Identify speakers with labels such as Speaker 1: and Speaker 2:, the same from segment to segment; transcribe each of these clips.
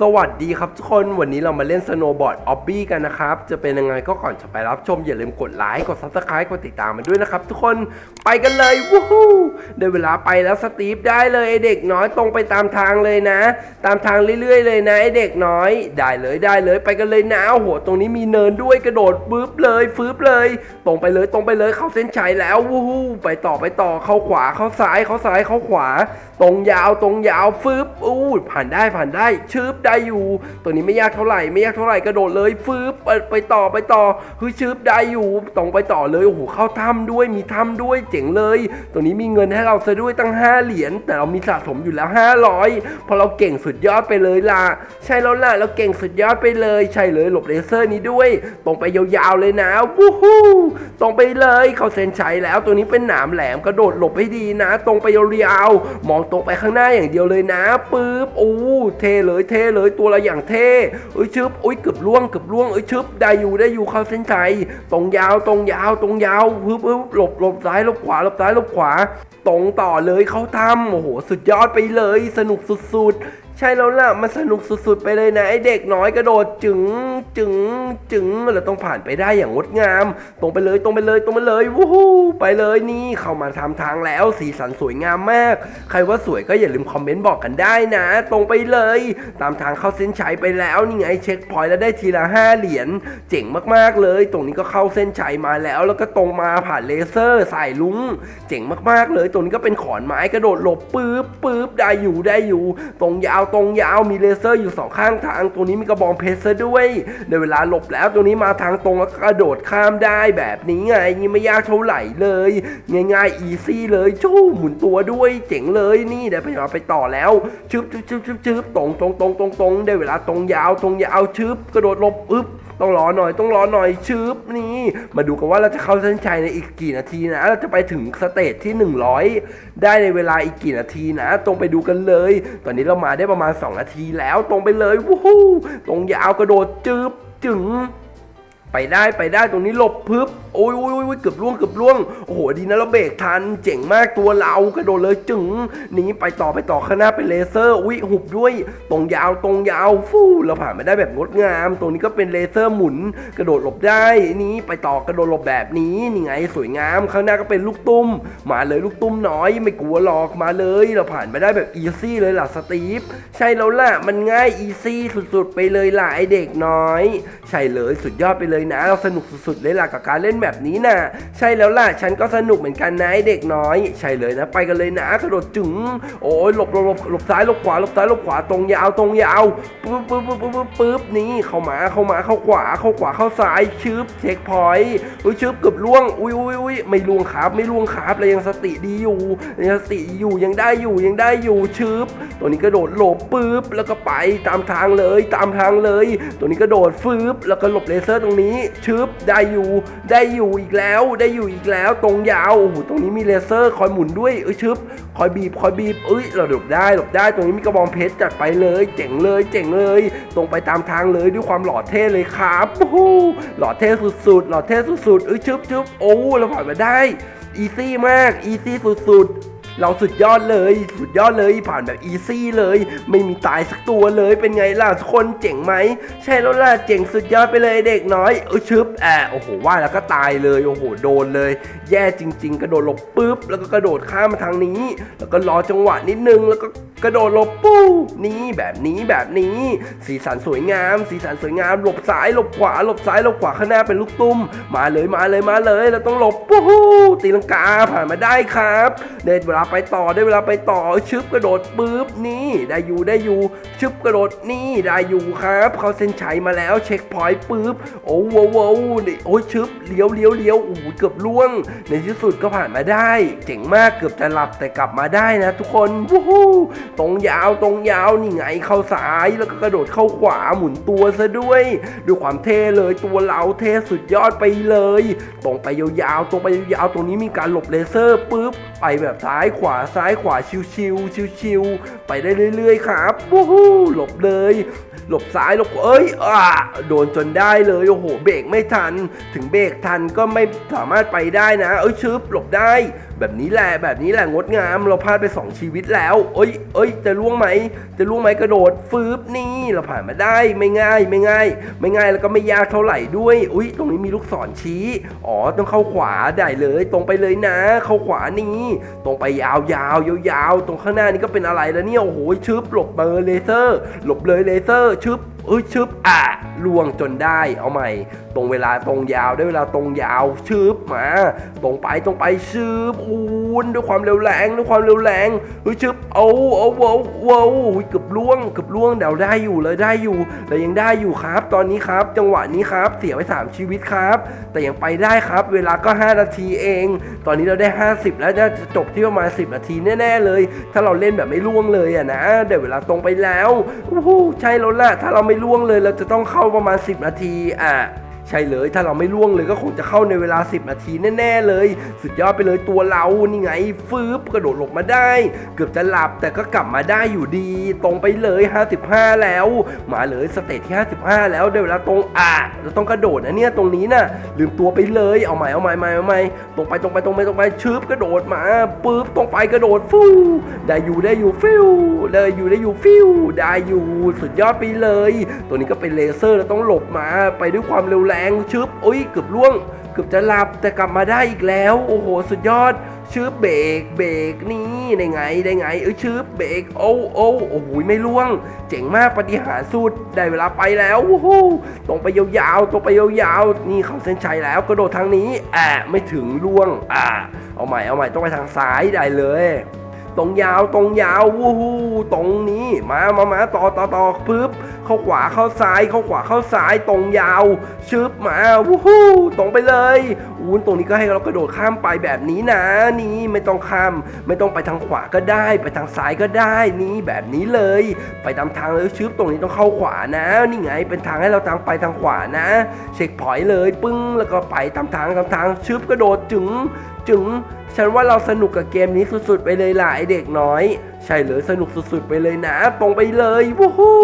Speaker 1: สวัสดีครับทุกคนวันนี้เรามาเล่นสโนว์บอร์ดออบบี้กันนะครับ จะเป็นยังไงก็ก่อนจะไปรับชม อย่าลืมกดไลค์กดซับสไครต์กดติดตามมันด้วยนะครับ ทุกคนไปกันเลยวู้ฮู้ได้เวลาไปแล้วสตีฟได้เลยไอเด็กน้อยตรงไปตามทางเลยนะ ตามทางเรื่อยๆ เลยนะไอเด็กน้อยได้เลยได้เลย ไปกันเลยนะโอ้โหตรงนี้มีเนินด้วยกระโดดปึ๊บเลยฟืบเลย ตรงไปเลยตรงไปเลยเข้าเส้นชัยแล้ววู้ฮู้ไปต่อไปต่อเข้าขวาเข้าซ้ายเข้าซ้ายเข้าขวา ตรงยาวตรงยาวฟืบอู้ผ่านได้ผ่านได้ชืบได้อยู่ ตัวนี้ไม่ยากเท่าไหร่ไม่ยากเท่าไหร่กระโดดเลยฟืบไปไปต่อไปต่อเฮ้ยชืบได้อยู่ตรงไปต่อเลยโอ้โหเข้าถ้ำด้วยมีถ้ำด้วยเจ๋งเลย ตัวนี้มีเงินให้เราซะด้วยตั้ง 5 เหรียญแต่เรามีสะสมอยู่แล้ว 500พราะเราเก่งสุดยอดไปเลยล่ะใช่แล้วล่ะเราเก่งสุดยอดไปเลยใช่เลยหลบเลเซอร์นี้ด้วย ตรงไปยาวๆเลยนะวู้ฮู้ตรงไปเลยเขาเซ็นชัยแล้วตัวนี้เป็นหนามแหลมกระโดดหลบให้ดีนะ ตรงไปยาวๆมองตรงไปข้างหน้าอย่างเดียวเลยนะปึ๊บอู้เทเลยเทเลยตัวละอย่างเท่เอ้ยชึบอุ้ยเกือบล่วงเกือบล่วงเอ้ยชึบได้อยู่ได้อยู่เข้าเส้นชัยตรงยาวตรงยาวตรงยาวฮึบฮึบหลบหลบซ้ายหลบขวาหลบซ้ายหลบขวาตรงต่อเลยเขาทำโอ้โหสุดยอดไปเลย สนุกสุดๆ ใช่แล้วล่ะ มันสนุกสุดๆ ไปเลยนะ ไอเด็กน้อยกระโดดจึงจึงจึงเราต้องผ่านไปได้อย่างงดงาม ตรงไปเลยตรงไปเลยตรงไปเลยวู้ฮู้ไปเลยนี่เข้ามาทำทางแล้วสีสันสวยงามมาก ใครว่าสวยก็อย่าลืมคอมเมนต์บอกกันได้นะ ตรงไปเลย ตามทางเข้าเส้นชัยไปแล้วนี่ไงเช็คพอยต์แล้วได้ทีละห้าเหรียญเจ๋งมากๆเลย ตรงนี้ก็เข้าเส้นชัยมาแล้ว แล้วก็ตรงมาผ่านเลเซอร์สายลุงเจ๋งมากๆเลย ตรงนี้ก็เป็นขอนไม้กระโดดหลบปื๊บปื๊บได้อยู่ได้อยู่ ตรงยาวตรงยาวมีเลเซอร์อยู่สองข้างทาง ตัวนี้มีกระบองเพชรซะด้วย ในเวลาหลบแล้วตัวนี้มาทางตรงแล้วกระโดดข้ามได้แบบนี้ไงนี่ไม่ยากเท่าไหร่เลย ง่ายๆอีซี่เลยชู้หมุนตัวด้วยเจ๋งเลยนี่เดี๋ยวไปเอาไปต่อแล้วชึบชึบชึบชึบชึบตรงตรงตรงตรงตรงได้เวลาตรงยาวตรงยาวชึบกระโดดหลบอึ๊บ ต้องรอหน่อยต้องรอหน่อยชืบนี่มาดูกันว่าเราจะเข้าเส้นชัยในอีกกี่นาทีนะเราจะไปถึงสเตจที่ 100 ได้ในเวลาอีกกี่นาทีนะ ตรงไปดูกันเลย ตอนนี้เรามาได้ประมาณ 2 นาทีแล้วตรงไปเลยวู้ฮู้ตรงยาวกระโดดจืบจึง ไปได้ไปได้ตรงนี้หลบพึบโอ้ยโอ้ยโอ้ยเกือบล่วงเกือบล่วงโอ้โหดีนะเราเบรกทันเจ๋งมากตัวเรากระโดดเลยจึงหนีไปต่อไปต่อข้างหน้าเป็นเลเซอร์อุ้ยหุบด้วย ตรงยาวตรงยาวฟู่เราผ่านมาได้แบบงดงาม ตรงนี้ก็เป็นเลเซอร์หมุน กระโดดหลบได้นี้ไปต่อกระโดดหลบแบบนี้นี่ไงสวยงาม ข้างหน้าก็เป็นลูกตุ้ม มาเลยลูกตุ้มน้อยไม่กลัวหรอกมาเลย เราผ่านมาได้แบบอีซี่เลยล่ะสตีฟใช่แล้วล่ะมันง่ายอีซี่สุดๆ ไปเลยล่ะไอเด็กน้อย ใช่เลยสุดยอดไปเลยนะเราสนุกสุดๆเลยล่ะกับการเล่นแบบนี้น่ะ ใช่แล้วล่ะฉันก็สนุกเหมือนกันนะไอเด็กน้อย ใช่เลยนะ ไปกันเลยนะกระโดดจึงโอ้ยหลบหลบหลบซ้ายหลบขวาหลบซ้ายหลบขวาตรงยาวตรงยาวปึ๊บปึ๊บปึ๊บปึ๊บปึ๊บนี่เข้ามาเข้ามาเข้าขวาเข้าขวาเข้าซ้ายชึบเช็คพอยต์อุ้ยชึบเกือบล่วงอุ้ยอุ้ยอุ้ยไม่ล่วงครับไม่ล่วงครับเลยยังสติดีอยู่ยังสติอยู่ยังได้อยู่ยังได้อยู่ชึบตัวนี้กระโดดหลบปึ๊บแล้วก็ไปตามทางเลยตามทางเลย ตัวนี้กระโดดฟืบแล้วก็หลบเลเซอร์ตรงนี้ชึบได้อยู่ได้อยู่อีกแล้ว ได้อยู่อีกแล้ว ตรงยาวโอ้โหตรงนี้มีเลเซอร์คอยหมุนด้วยเอ้ยชึบคอยบีบคอยบีบเอ้ยเราหลบได้หลบได้ตรงนี้มีกระบองเพชรจัดไปเลย เจ๋งเลย เจ๋งเลย ตรงไปตามทางเลยด้วยความหล่อเท่เลยครับโอ้โหหล่อเท่สุดๆหล่อเท่สุดๆเอ้ยชึบชึบโอ้เราผ่านมาได้อีซี่มากอีซี่สุดๆ เราสุดยอดเลย สุดยอดเลยผ่านแบบอีซี่เลย ไม่มีตายสักตัวเลยเป็นไงล่ะทุกคนเจ๋งไหม ใช่แล้วล่ะเจ๋งสุดยอดไปเลยเด็กน้อยเออชึบแอะโอ้โหว่าแล้วก็ตายเลยโอ้โหโดนเลย แย่จริง ๆ กระโดดหลบปุ๊บ แล้วก็กระโดดข้ามมาทางนี้ แล้วก็รอจังหวะนิดนึงแล้วก็กระโดดหลบปู้นี่แบบนี้แบบนี้ สีสันสวยงาม สีสันสวยงาม หลบซ้ายหลบขวา หลบซ้ายหลบขวาข้างหน้าเป็นลูกตุ้ม มาเลยมาเลยมาเลยเราต้องหลบปู้ตีลังกาผ่านมาได้ครับเด็ดเวลาไปต่อได้เวลาไปต่อชึบกระโดดปุ๊บนี่ได้อยู่ได้อยู่ชึบกระโดดนี่ได้อยู่ครับ เขาเส้นชัยมาแล้วเช็คพอยต์ปุ๊บโอ้โหโว้นี่โอ้ยชึบเลี้ยวเลี้ยวเลี้ยวโอ้เกือบล่วง ในที่สุดก็ผ่านมาได้ เจ๋งมากเกือบจะหลับแต่กลับมาได้นะ ทุกคนวู้ตรงยาวตรงยาวนี่ไงเข้าซ้ายแล้วก็กระโดดเข้าขวาหมุนตัวซะด้วยด้วยความเท่เลยตัวเราเท่สุดยอดไปเลย ตรงไปยาวๆตรงไปยาวๆตรงนี้มีการหลบเลเซอร์ปุ๊บไปแบบซ้ายขวาซ้ายขวาชิวๆชิวๆไปได้เรื่อยๆครับวู้ฮู้หลบเลย หลบซ้ายหลบเอ้ยอ่าโดนจนได้เลยโอ้โหเบรกไม่ทัน ถึงเบรกทันก็ไม่สามารถไปได้นะ เอ้ยชึบหลบได้แบบนี้แหละแบบนี้แหละงดงาม เราพลาดไปสองชีวิตแล้ว เอ้ยเอ้ยจะล่วงไหม จะล่วงไหมกระโดดฟืบนี่เราผ่านมาได้ไม่ง่าย ไม่ง่าย ไม่ง่ายแล้วก็ไม่ยากเท่าไหร่ด้วย อุ้ยตรงนี้มีลูกศรชี้อ๋อต้องเข้าขวาได้เลย ตรงไปเลยนะ เข้าขวานี่ตรงไปยาวยาวยาวๆตรงข้างหน้านี่ก็เป็นอะไรแล้วเนี่ยโอ้โหชึบหลบเบอร์เลเซอร์ หลบเลยเลเซอร์ชึบเอ้ยชึบอะ ล่วงจนได้เอาใหม่ ตรงเวลาตรงยาวได้เวลาตรงยาวชึบมา ตรงไปตรงไปชึบอูนด้วยความเร็วแรงด้วยความเร็วแรงเฮ้ยชึบเอาเอาเอาเอาอุ๊ยเกือบล่วงเกือบล่วงเดี๋ยวได้อยู่เลยได้อยู่แต่ยังได้อยู่ครับ ตอนนี้ครับ จังหวะนี้ครับเสียไปสามชีวิตครับ แต่ยังไปได้ครับ เวลาก็ 5 นาทีเอง ตอนนี้เราได้ 50 แล้วน่าจะจบที่ประมาณ 10 นาทีแน่ๆเลย ถ้าเราเล่นแบบไม่ล่วงเลยอะนะเดี๋ยวเวลาตรงไปแล้วโอ้โหใช่แล้วแหละถ้าเราไม่ล่วงเลยเราจะต้องเข้าประมาณ 10 นาทีอะ ใช่เลยถ้าเราไม่ล่วงเลยก็คงจะเข้าในเวลา 10 นาทีแน่ ๆ เลย สุดยอดไปเลยตัวเรานี่ไง ฟืบกระโดดหลบมาได้ เกือบจะหลับแต่ก็กลับมาได้อยู่ดี ตรงไปเลย 55 แล้ว มาเลยสเตจที่ 55 แล้วเดี๋ยวเวลาตรงอะเราต้องกระโดดนะเนี่ยตรงนี้น่ะลืมตัวไปเลยเอาใหม่เอาใหม่เอาใหม่เอาใหม่ตรงไปตรงไปตรงไปตรงไปชึบกระโดดมาปึ๊บตรงไปกระโดดฟูได้อยู่ได้อยู่ฟิวเลยอยู่ได้อยู่ฟิวได้อยู่สุดยอดไปเลย ตัวนี้ก็เป็นเลเซอร์แล้วต้องหลบมาไปด้วยความเร็วแรงชึบโอ้ยเกือบล่วงเกือบจะหลับแต่กลับมาได้อีกแล้ว โอ้โห สุดยอดชืบเบรกเบรกนี่ได้ไงได้ไงเอ้ยชืบเบรกโอ้โอ้โอ้โหไม่ล่วง เจ๋งมากปฏิหารสุดได้เวลาไปแล้วโอ้โหตรงไปยาวๆตรงไปยาวๆนี่เข้าเส้นชัยแล้วกระโดดทางนี้แอะไม่ถึงล่วงอ่าเอาใหม่เอาใหม่ต้องไปทางซ้ายได้เลยตรงยาวตรงยาววู้ฮู้ตรงนี้มามามาต่อต่อต่อปึ๊บ เข้าขวาเข้าซ้ายเข้าขวาเข้าซ้ายตรงยาว ชึบมาวู้ฮู้ตรงไปเลยอู้นตรงนี้ก็ให้เรากระโดดข้ามไปแบบนี้นะ นี่ไม่ต้องข้าม ไม่ต้องไปทางขวาก็ได้ ไปทางซ้ายก็ได้นี่แบบนี้เลย ไปตามทางเลยชึบตรงนี้ต้องเข้าขวานะ นี่ไงเป็นทางให้เราทางไปทางขวานะ เช็คพอยเลย ปึ้งแล้วก็ไปตามทางตามทางชึบกระโดดจึงจึง ฉันว่าเราสนุกกับเกมนี้สุดๆ ไปเลยล่ะไอเด็กน้อย ใช่เลยสนุกสุดๆ ไปเลยนะตรงไปเลยวู้ฮู้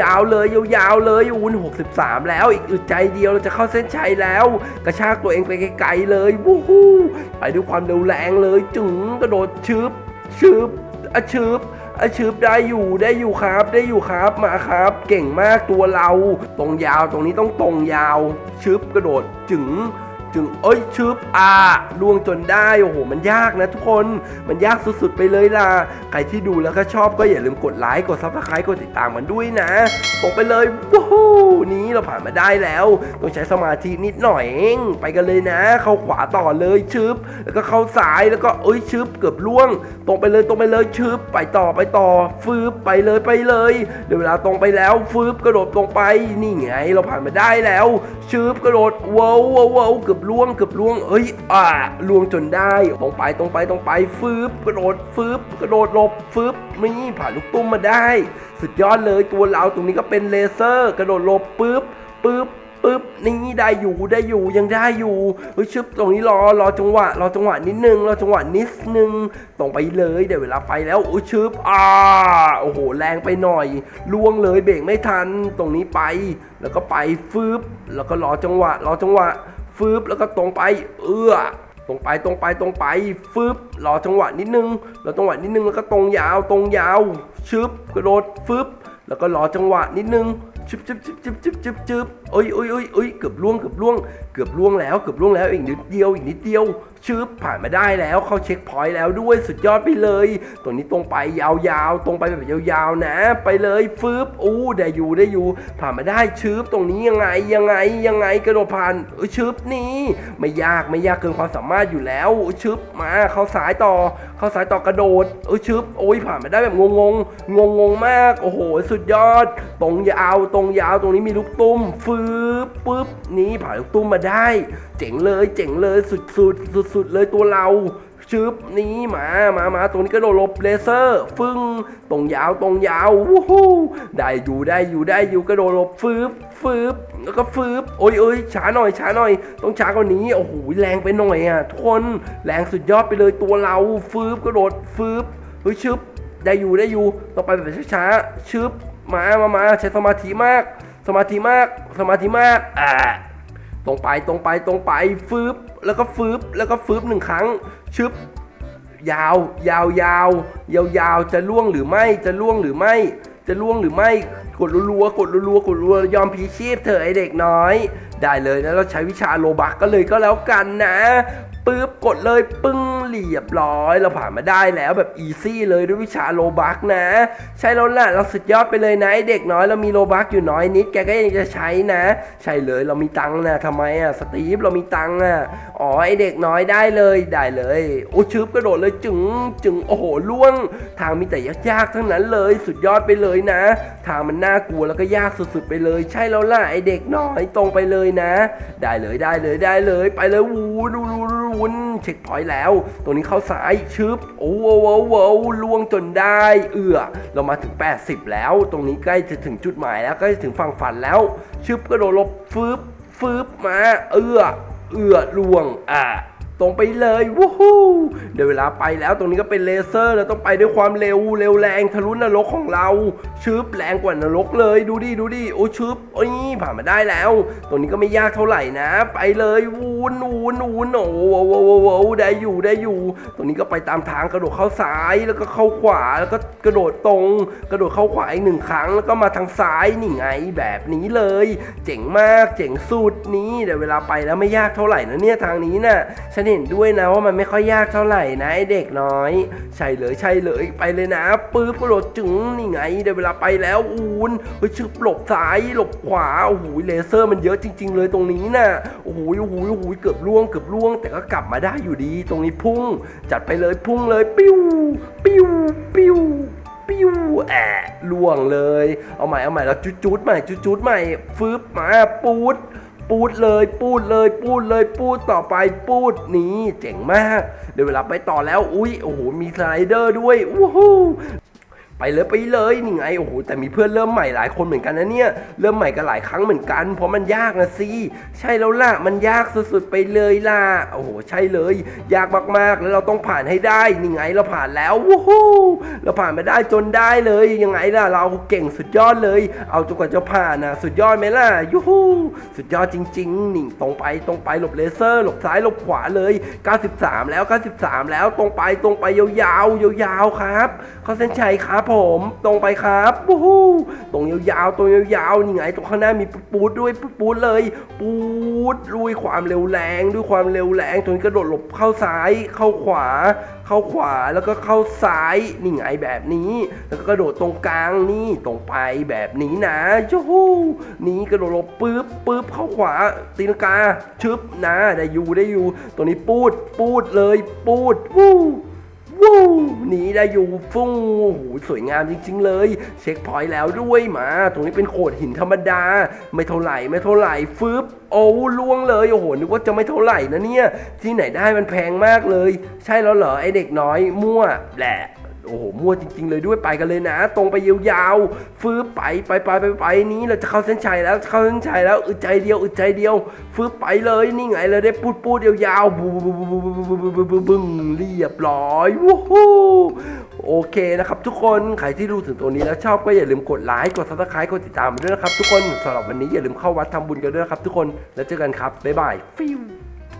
Speaker 1: ยาวๆเลยยาวๆเลยอุ้น63 แล้วอีกอึดใจเดียวเราจะเข้าเส้นชัยแล้ว กระชากตัวเองไปไกลๆเลยวู้ฮู้ไปด้วยความเร็วแรงเลยจึงกระโดดชึบชึบอะชึบอะชึบได้อยู่ได้อยู่ครับได้อยู่ครับมาครับ เก่งมากตัวเรา ตรงยาวตรงนี้ต้องตรงยาวชึบกระโดดจึง จึงเอ้ยชึบอ่าล่วงจนได้โอ้โห มันยากนะทุกคนมันยากสุดๆไปเลยล่ะ ใครที่ดูแล้วก็ชอบก็อย่าลืมกดไลค์กดซับสไครต์กดติดตามมันด้วยนะตรงไปเลยว้าวนี้เราผ่านมาได้แล้ว ต้องใช้สมาธินิดหน่อยเองไปกันเลยนะ เข้าขวาต่อเลยชึบแล้วก็เข้าซ้ายแล้วก็เอ้ยชึบเกือบล่วง ตรงไปเลยตรงไปเลยชึบไปต่อไปต่อ ฟืบไปเลยไปเลยเดี๋ยวเวลาตรงไปแล้วฟืบกระโดดตรงไปนี่ไงเราผ่านมาได้แล้วชึบกระโดดว้าวว้าวว้าวเกือบล่วงเกือบล่วง เอ้ย อ่าล่วงจนได้ ตรงไปตรงไปตรงไปฟืบกระโดดฟืบกระโดดหลบฟืบนี่ผ่านลูกตุ้มมาได้ สุดยอดเลยตัวเราตรงนี้ก็เป็นเลเซอร์ กระโดดหลบปึ๊บปึ๊บปึ๊บนี่ได้อยู่ได้อยู่ยังได้อยู่เฮ้ยชึบตรงนี้รอรอจังหวะรอจังหวะนิดนึงรอจังหวะนิดนึงตรงไปเลยเดี๋ยวเวลาไปแล้วโอ้ยชึบอ่าโอ้โหแรงไปหน่อยล่วงเลยเบรกไม่ทันตรงนี้ไป แล้วก็ไปฟืบแล้วก็รอจังหวะ รอจังหวะ ฟืบแล้วก็ตรงไป เอื้อตรงไปตรงไปตรงไปฟืบรอจังหวะนิดนึงรอจังหวะนิดนึงแล้วก็ตรงยาวตรงยาวชึบกระโดดฟืบแล้วก็รอจังหวะนิดนึงชึบชึบชึบชึบชึบชึบชึบ เอ้ยเอ้ยเอ้ยเอ้ยเกือบล่วงเกือบล่วงเกือบล่วงแล้วเกือบล่วงแล้วอีกนิดเดียวอีกนิดเดียวชึบผ่านมาได้แล้วเข้าเช็คพอยต์แล้วด้วยสุดยอดไปเลยตรงนี้ตรงไปยาวๆ ตรงไปแบบยาวๆนะ ไปเลยฟืบอู้ได้อยู่ได้อยู่ ผ่านมาได้ชึบตรงนี้ยังไงยังไงยังไงกระโดดผ่านอ้ยชึบนี่ไม่ยากไม่ยากเกินความสามารถอยู่แล้วชึบมาเข้าสายต่อ เข้าสายต่อกระโดดเอ้ยชึบโอ้ยผ่านมาได้แบบงงงงงงงๆมากโอ้โหสุดยอด ตรงยาวตรงยาวตรงนี้มีลูกตุ้มฟืบปึ๊บนี่ผ่านลูกตุ้มมาได้ เจ๋งเลย เจ๋งเลยสุดสุดสุดสุดๆเลยตัวเราชึบนี่มามามาตรงนี้กระโดดหลบเลเซอร์ ฟึ่งตรงยาวตรงยาววู้ฮู้ได้อยู่ได้อยู่ได้อยู่กระโดดหลบฟืบฟืบแล้วก็ฟืบโอ้ยเอ้ยช้าหน่อยช้าหน่อยต้องช้ากว่านี้โอ้โหแรงไปหน่อยอะทุกคนแรงสุดยอดไปเลยตัวเราฟืบกระโดดฟืบเฮ้ยชึบได้อยู่ได้อยู่ต้องไปแบบช้าๆชึบมามามาใช้สมาธิมาก สมาธิมากสมาธิมากอ่าตรงไปตรงไปตรงไปฟืบแล้วก็ฟืบแล้วก็ฟืบหนึ่งครั้ง ชึบ ยาว ยาวยาวยาวยาวจะล่วงหรือไม่จะล่วงหรือไม่ จะล่วงหรือไม่กดรัวๆกดรัวๆกดรัวยอมพีชีพเถอะไอเด็กน้อย ได้เลยนะเราใช้วิชาโลบักก็เลยก็แล้วกันนะ ปึ๊บกดเลยปึ้งเรียบร้อย เราผ่านมาได้แล้วแบบอีซี่เลยด้วยวิชาโลบักนะ ใช่แล้วล่ะเราสุดยอดไปเลยนะไอเด็กน้อยเรามีโลบักอยู่น้อยนิดแกก็ยังจะใช้นะ ใช่เลยเรามีตังค์นะทำไมอะสตีฟเรามีตังค์อะอ๋อไอเด็กน้อยได้เลยได้เลยโอ้ชึบกระโดดเลยจึงจึงโอ้โหล่วง ทางมีแต่ยากๆทั้งนั้นเลยสุดยอดไปเลยนะ ทางมันน่ากลัวแล้วก็ยากสุดๆไปเลย ใช่แล้วล่ะไอเด็กน้อยตรงไปเลยนะ ได้เลยได้เลยได้เลย ไปเลยวูนวู วนวูนเช็คพอยต์แล้วตรงนี้เข้าซ้ายชึบโอ้โหโอ้ล่วงจนได้ เอือเรามาถึง 80 แล้ว ตรงนี้ใกล้จะถึงจุดหมายแล้วใกล้จะถึงฝั่งฝันแล้วชึบก็โดนลบฟืบฟืบมา เอือเอือล่วงอ่า ตรงไปเลยวู้ฮู้เดี๋ยวเวลาไปแล้วตรงนี้ก็เป็นเลเซอร์เราต้องไปด้วยความเร็วเร็วแรงทะลุนรกของเราชึบแรงกว่านรกเลยดูดิดูดิโอ้ชึบโอ้ยผ่านมาได้แล้ว ตรงนี้ก็ไม่ยากเท่าไหร่นะ ไปเลยวูนวูนวูนโอ้โหโอ้โหโอ้โอ้ได้อยู่ได้อยู่ ตรงนี้ก็ไปตามทางกระโดดเข้าซ้ายแล้วก็เข้าขวาแล้วก็กระโดดตรง กระโดดเข้าขวาอีกหนึ่งครั้ง แล้วก็มาทางซ้ายนี่ไงแบบนี้เลย เจ๋งมากเจ๋งสุดนี้เดี๋ยวเวลาไปแล้วไม่ยากเท่าไหร่นะเนี่ยทางนี้น่ะฉันเห็นด้วยนะว่ามันไม่ค่อยยากเท่าไหร่นะไอเด็กน้อย ใช่เลยใช่เลยไปเลยนะปื๊บกระโดดจึงนี่ไงเดี๋ยวเวลาไปแล้วอูนเฮ้ยชึบหลบซ้ายหลบขวาโอ้โหเลเซอร์มันเยอะจริง ๆ เลยตรงนี้น่ะโอ้โหโอ้โหโอ้โหเกือบล่วงเกือบล่วง แต่ก็กลับมาได้อยู่ดี ตรงนี้พุ่ง จัดไปเลยพุ่งเลยปิ้วปิ้วปิ้วปิ้วแอะล่วงเลย เอาใหม่เอาใหม่แล้วจุดจุดๆใหม่จุดจุดๆใหม่ฟืบมาปูด ปูดเลย ปูดเลย ปูดเลย ปูดต่อไปปูดนี่เจ๋งมาก เดี๋ยวเวลาไปต่อแล้ว อุ้ยโอ้โหมีสไลเดอร์ด้วยวู้ฮู้ ไปเลยไปเลยนี่ไงโอ้โหแต่มีเพื่อนเริ่มใหม่หลายคนเหมือนกันนะเนี่ยเริ่มใหม่กันหลายครั้งเหมือนกัน เพราะมันยากนะสิใช่แล้วล่ะมันยากสุดๆไปเลยล่ะโอ้โหใช่เลย ยากมากๆแล้วเราต้องผ่านให้ได้นี่ไงเราผ่านแล้ววู้ฮู้เราผ่านมาได้จนได้เลยยังไงล่ะเราเก่งสุดยอดเลย เอาจนกว่าจะผ่านนะสุดยอดไหมล่ะยูฮูสุดยอดจริงๆนี่ตรงไปตรงไปหลบเลเซอร์หลบซ้ายหลบขวาเลย 93 แล้ว 93 แล้วตรงไปตรงไปยาวๆยาวๆครับเขาเส้นชัยครับผมตรงไปครับวู้ฮู้ตรงยาวๆตรงยาวๆนี่ไงตรงข้างหน้ามีปูดด้วยปูดเลย ปูดลุยความเร็วแรงด้วยความเร็วแรงตรงนี้กระโดดหลบเข้าซ้ายเข้าขวา เข้าขวาแล้วก็เข้าซ้ายนี่ไงแบบนี้ แล้วก็กระโดดตรงกลางนี่ตรงไปแบบนี้นะจูฮูนี่กระโดดหลบปึ๊บปึ๊บเข้าขวาตีลังกาชึบนะได้อยู่ได้อยู่ตรงนี้ปูดปูดเลยปูดวู้ วู้หนีได้อยู่ฟุ้งโอ้โหสวยงามจริง ๆ เลย เช็คพอยต์แล้วด้วยมา ตรงนี้เป็นโขดหินธรรมดา ไม่เท่าไหร่ไม่เท่าไหร่ฟึบโอ้ล่วงเลยโอ้โหนึกว่าจะไม่เท่าไหร่นะเนี่ย ที่ไหนได้มันแพงมากเลย ใช่แล้วเหรอไอเด็กน้อยมั่วแหละ โอ้โหมั่วจริง ๆ เลยด้วยไปกันเลยนะ ตรงไปยาวๆฟื้นไปไปไปไปไปนี้เราจะเข้าเส้นชัยแล้วเข้าเส้นชัยแล้วอึดใจเดียวอึดใจเดียวฟื้นไปเลยนี่ไงเราได้ปูดปูดยาวๆบึ้งบึ้งเรียบร้อยวู้ฮู้โอเคนะครับ ทุกคนใครที่ดูถึงตัวนี้แล้วชอบก็อย่าลืมกดไลค์กดซับสไครต์กดติดตามด้วยนะครับ ทุกคนสำหรับวันนี้อย่าลืมเข้าวัดทำบุญกันด้วยนะครับ ทุกคนแล้วเจอกันครับบ๊ายบายฟิว